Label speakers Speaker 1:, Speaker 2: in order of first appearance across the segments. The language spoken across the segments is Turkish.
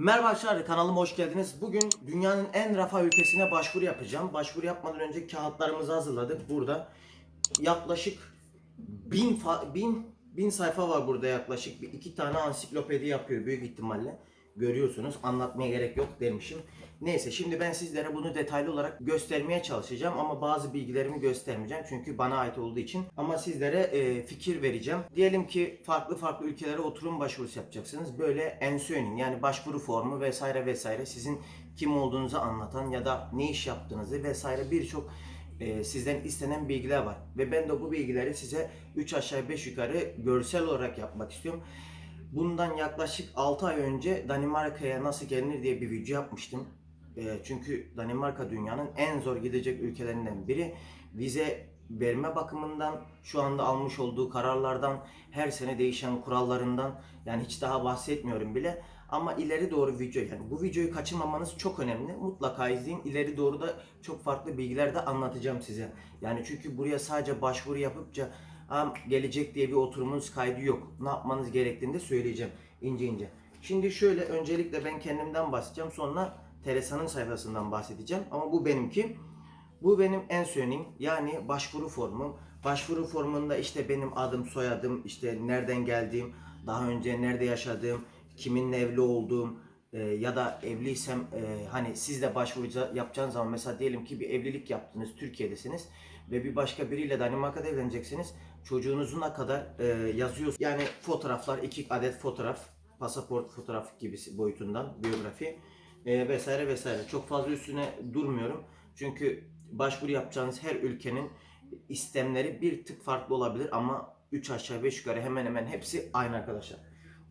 Speaker 1: Merhaba arkadaşlar kanalıma hoş geldiniz. Bugün dünyanın en rafa ülkesine başvuru yapacağım. Başvuru yapmadan önce kağıtlarımızı hazırladık. Burada yaklaşık bin, bin, bin sayfa var burada yaklaşık. Bir iki tane ansiklopedi yapıyor büyük ihtimalle. Görüyorsunuz anlatmaya gerek yok dermişim. Neyse şimdi ben sizlere bunu detaylı olarak göstermeye çalışacağım ama bazı bilgilerimi göstermeyeceğim çünkü bana ait olduğu için. Ama sizlere e, fikir vereceğim. Diyelim ki farklı farklı ülkelere oturum başvurusu yapacaksınız. Böyle ensuenin yani başvuru formu vesaire vesaire sizin kim olduğunuzu anlatan ya da ne iş yaptığınızı vesaire birçok e, sizden istenen bilgiler var. Ve ben de bu bilgileri size 3 aşağı 5 yukarı görsel olarak yapmak istiyorum. Bundan yaklaşık 6 ay önce Danimarka'ya nasıl gelinir diye bir video yapmıştım. E, çünkü Danimarka dünyanın en zor gidecek ülkelerinden biri. Vize verme bakımından, şu anda almış olduğu kararlardan, her sene değişen kurallarından yani hiç daha bahsetmiyorum bile. Ama ileri doğru video yani bu videoyu kaçırmamanız çok önemli. Mutlaka izleyin. İleri doğru da çok farklı bilgiler de anlatacağım size. Yani çünkü buraya sadece başvuru yapıpça "Am, gelecek diye bir oturumunuz kaydı yok. Ne yapmanız gerektiğini de söyleyeceğim ince ince. Şimdi şöyle öncelikle ben kendimden bahsedeceğim. Sonra Teresa'nın sayfasından bahsedeceğim. Ama bu benimki. Bu benim en söyleyeyim yani başvuru formum. Başvuru formunda işte benim adım, soyadım, işte nereden geldiğim, daha önce nerede yaşadığım, kiminle evli olduğum e, ya da evliysem e, hani siz de başvuru yapacağınız zaman mesela diyelim ki bir evlilik yaptınız, Türkiye'desiniz ve bir başka biriyle Danimarka'da evleneceksiniz. Çocuğunuzuna kadar e, yazıyorsunuz. Yani fotoğraflar, iki adet fotoğraf, pasaport fotoğraf gibisi boyutundan, biyografi e, vesaire vesaire. Çok fazla üstüne durmuyorum. Çünkü başvuru yapacağınız her ülkenin istemleri bir tık farklı olabilir ama 3 aşağı 5 yukarı hemen hemen hepsi aynı arkadaşlar.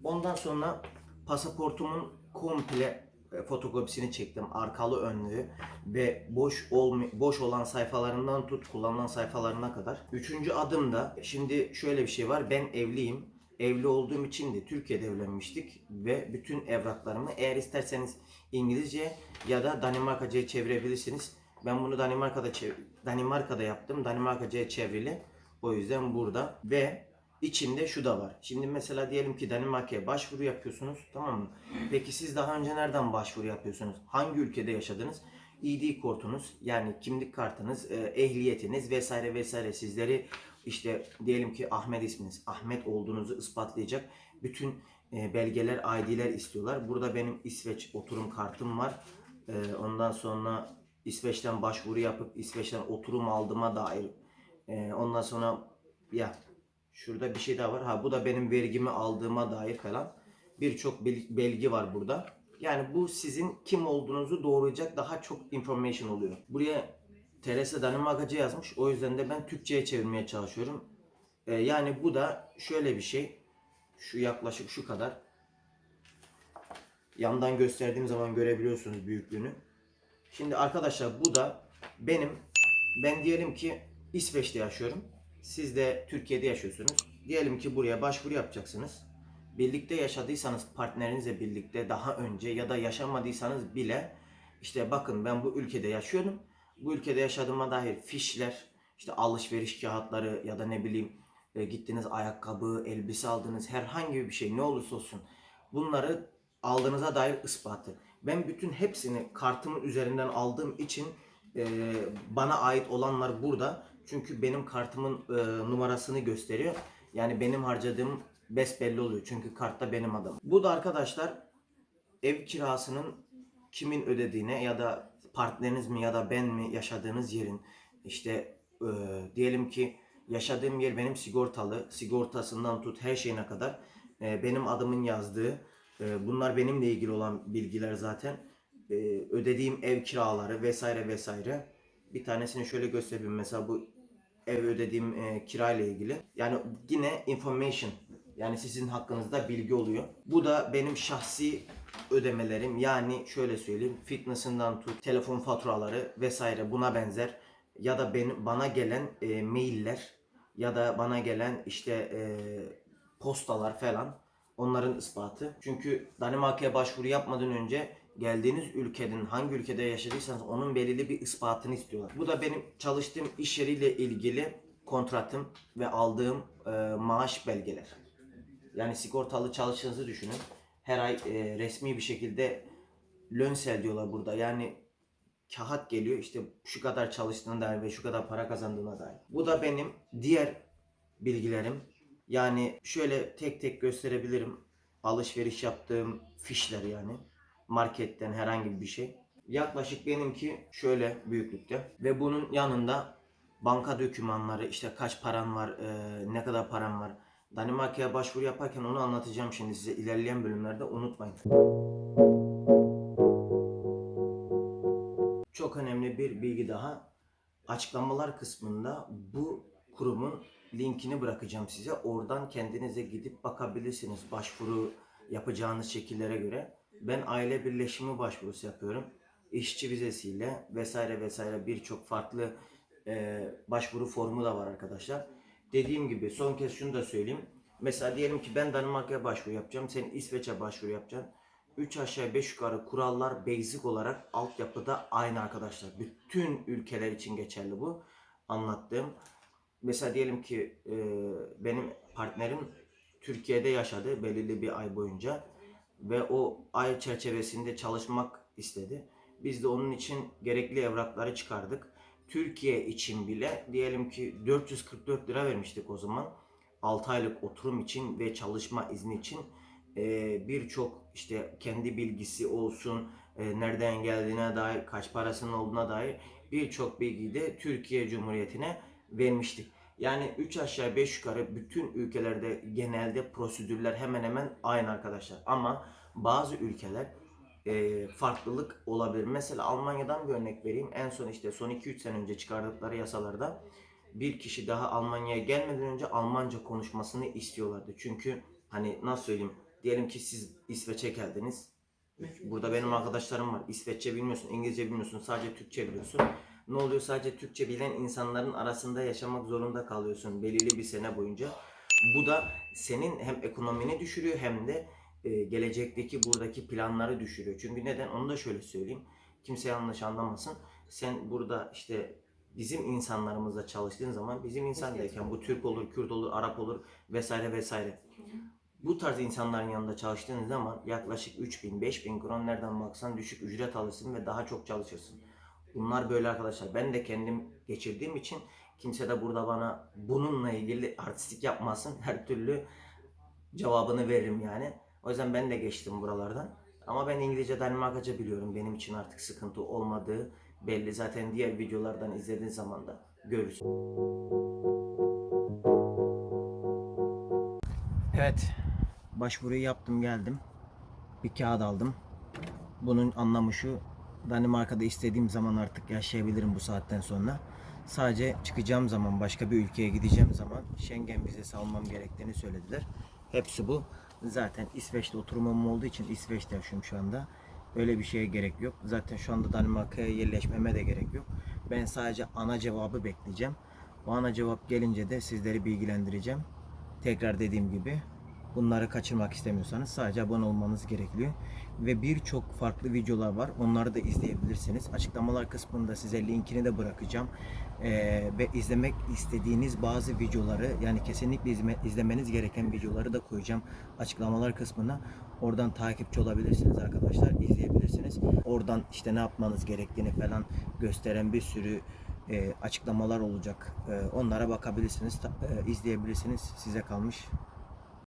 Speaker 1: Ondan sonra pasaportumun komple fotokopisini çektim. Arkalı önlü ve boş olma, boş olan sayfalarından tut kullanılan sayfalarına kadar. Üçüncü adımda şimdi şöyle bir şey var. Ben evliyim. Evli olduğum için de Türkiye'de evlenmiştik ve bütün evraklarımı eğer isterseniz İngilizce ya da Danimarkaca'ya çevirebilirsiniz. Ben bunu Danimarka'da Danimarka'da yaptım. Danimarkaca'ya çevrili. O yüzden burada ve içinde şu da var. Şimdi mesela diyelim ki Danimarka'ya başvuru yapıyorsunuz. Tamam mı? Peki siz daha önce nereden başvuru yapıyorsunuz? Hangi ülkede yaşadınız? ID kortunuz yani kimlik kartınız, e, ehliyetiniz vesaire vesaire sizleri işte diyelim ki Ahmet isminiz, Ahmet olduğunuzu ispatlayacak bütün e, belgeler, ID'ler istiyorlar. Burada benim İsveç oturum kartım var. E, ondan sonra İsveç'ten başvuru yapıp İsveç'ten oturum aldığıma dair. E, ondan sonra ya şurada bir şey daha var. Ha bu da benim vergimi aldığıma dair falan. Birçok bel- belge var burada. Yani bu sizin kim olduğunuzu doğrayacak daha çok information oluyor. Buraya Teresa Danimarkaca yazmış. O yüzden de ben Türkçe'ye çevirmeye çalışıyorum. E, yani bu da şöyle bir şey. Şu yaklaşık şu kadar. Yandan gösterdiğim zaman görebiliyorsunuz büyüklüğünü. Şimdi arkadaşlar bu da benim ben diyelim ki İsveç'te yaşıyorum. Siz de Türkiye'de yaşıyorsunuz. Diyelim ki buraya başvuru yapacaksınız. Birlikte yaşadıysanız partnerinizle birlikte daha önce ya da yaşamadıysanız bile işte bakın ben bu ülkede yaşıyorum. Bu ülkede yaşadığıma dair fişler, işte alışveriş kağıtları ya da ne bileyim e, gittiniz ayakkabı, elbise aldınız herhangi bir şey ne olursa olsun bunları aldığınıza dair ispatı. Ben bütün hepsini kartımın üzerinden aldığım için e, bana ait olanlar burada. Çünkü benim kartımın e, numarasını gösteriyor. Yani benim harcadığım besbelli oluyor. Çünkü kartta benim adım. Bu da arkadaşlar ev kirasının kimin ödediğine ya da partneriniz mi ya da ben mi yaşadığınız yerin işte e, diyelim ki yaşadığım yer benim sigortalı sigortasından tut her şeyine kadar e, benim adımın yazdığı e, bunlar benimle ilgili olan bilgiler zaten E, ödediğim ev kiraları vesaire vesaire bir tanesini şöyle göstereyim mesela bu ev ödediğim e, kirayla ilgili yani yine information yani sizin hakkınızda bilgi oluyor. Bu da benim şahsi ödemelerim yani şöyle söyleyeyim fitness'ından tut telefon faturaları vesaire buna benzer ya da benim bana gelen e, mailler ya da bana gelen işte e, postalar falan onların ispatı. Çünkü Danimarka'ya başvuru yapmadan önce geldiğiniz ülkenin hangi ülkede yaşadıysanız onun belirli bir ispatını istiyorlar. Bu da benim çalıştığım iş yeriyle ilgili kontratım ve aldığım e, maaş belgeler. Yani sigortalı çalıştığınızı düşünün. her ay e, resmi bir şekilde lönsel diyorlar burada. Yani kağıt geliyor işte şu kadar çalıştığına dair ve şu kadar para kazandığına dair. Bu da benim diğer bilgilerim. Yani şöyle tek tek gösterebilirim. Alışveriş yaptığım fişler yani. Marketten herhangi bir şey. Yaklaşık benimki şöyle büyüklükte. Ve bunun yanında banka dokümanları işte kaç paran var, e, ne kadar paran var. Danimarka'ya başvuru yaparken onu anlatacağım şimdi size ilerleyen bölümlerde unutmayın. Çok önemli bir bilgi daha. Açıklamalar kısmında bu kurumun linkini bırakacağım size. Oradan kendinize gidip bakabilirsiniz başvuru yapacağınız şekillere göre. Ben aile birleşimi başvurusu yapıyorum. İşçi vizesiyle vesaire vesaire birçok farklı e, başvuru formu da var arkadaşlar. Dediğim gibi son kez şunu da söyleyeyim. Mesela diyelim ki ben Danimarka'ya başvuru yapacağım. Sen İsveç'e başvuru yapacaksın. 3 aşağı 5 yukarı kurallar basic olarak altyapıda aynı arkadaşlar. Bütün ülkeler için geçerli bu. Anlattığım. Mesela diyelim ki e, benim partnerim Türkiye'de yaşadı belirli bir ay boyunca ve o ay çerçevesinde çalışmak istedi. Biz de onun için gerekli evrakları çıkardık. Türkiye için bile diyelim ki 444 lira vermiştik o zaman. 6 aylık oturum için ve çalışma izni için Ee, birçok işte kendi bilgisi olsun, e, nereden geldiğine dair, kaç parasının olduğuna dair birçok bilgiyi de Türkiye Cumhuriyeti'ne vermiştik. Yani 3 aşağı 5 yukarı bütün ülkelerde genelde prosedürler hemen hemen aynı arkadaşlar. Ama bazı ülkeler e, farklılık olabilir. Mesela Almanya'dan bir örnek vereyim. En son işte son 2-3 sene önce çıkardıkları yasalarda bir kişi daha Almanya'ya gelmeden önce Almanca konuşmasını istiyorlardı. Çünkü hani nasıl söyleyeyim diyelim ki siz İsveç'e geldiniz. Burada benim arkadaşlarım var. İsveççe bilmiyorsun, İngilizce bilmiyorsun, sadece Türkçe biliyorsun. Ne oluyor? Sadece Türkçe bilen insanların arasında yaşamak zorunda kalıyorsun belirli bir sene boyunca. Bu da senin hem ekonomini düşürüyor hem de e, gelecekteki buradaki planları düşürüyor. Çünkü neden? Onu da şöyle söyleyeyim. Kimse yanlış anlamasın. Sen burada işte bizim insanlarımızla çalıştığın zaman bizim insan derken bu Türk olur, Kürt olur, Arap olur vesaire vesaire. Bu tarz insanların yanında çalıştığın zaman yaklaşık 3000 5000 kron nereden baksan düşük ücret alırsın ve daha çok çalışırsın. Bunlar böyle arkadaşlar. Ben de kendim geçirdiğim için kimse de burada bana bununla ilgili artistik yapmasın. Her türlü cevabını veririm yani. O yüzden ben de geçtim buralardan. Ama ben İngilizce Danimarkaca biliyorum. Benim için artık sıkıntı olmadığı belli. Zaten diğer videolardan izlediğin zaman da görürsün. Evet. Başvuruyu yaptım geldim. Bir kağıt aldım. Bunun anlamı şu. Danimarka'da istediğim zaman artık yaşayabilirim bu saatten sonra. Sadece çıkacağım zaman başka bir ülkeye gideceğim zaman Schengen vizesi almam gerektiğini söylediler. Hepsi bu. Zaten İsveç'te oturumum olduğu için İsveç'te yaşıyorum şu anda. Öyle bir şeye gerek yok. Zaten şu anda Danimarka'ya yerleşmeme de gerek yok. Ben sadece ana cevabı bekleyeceğim. Bu ana cevap gelince de sizleri bilgilendireceğim. Tekrar dediğim gibi bunları kaçırmak istemiyorsanız sadece abone olmanız gerekiyor. Ve birçok farklı videolar var. Onları da izleyebilirsiniz. Açıklamalar kısmında size linkini de bırakacağım. Ee, ve izlemek istediğiniz bazı videoları yani kesinlikle izme, izlemeniz gereken videoları da koyacağım açıklamalar kısmına. Oradan takipçi olabilirsiniz arkadaşlar. izleyebilirsiniz. Oradan işte ne yapmanız gerektiğini falan gösteren bir sürü e, açıklamalar olacak. E, onlara bakabilirsiniz, ta- e, izleyebilirsiniz. Size kalmış.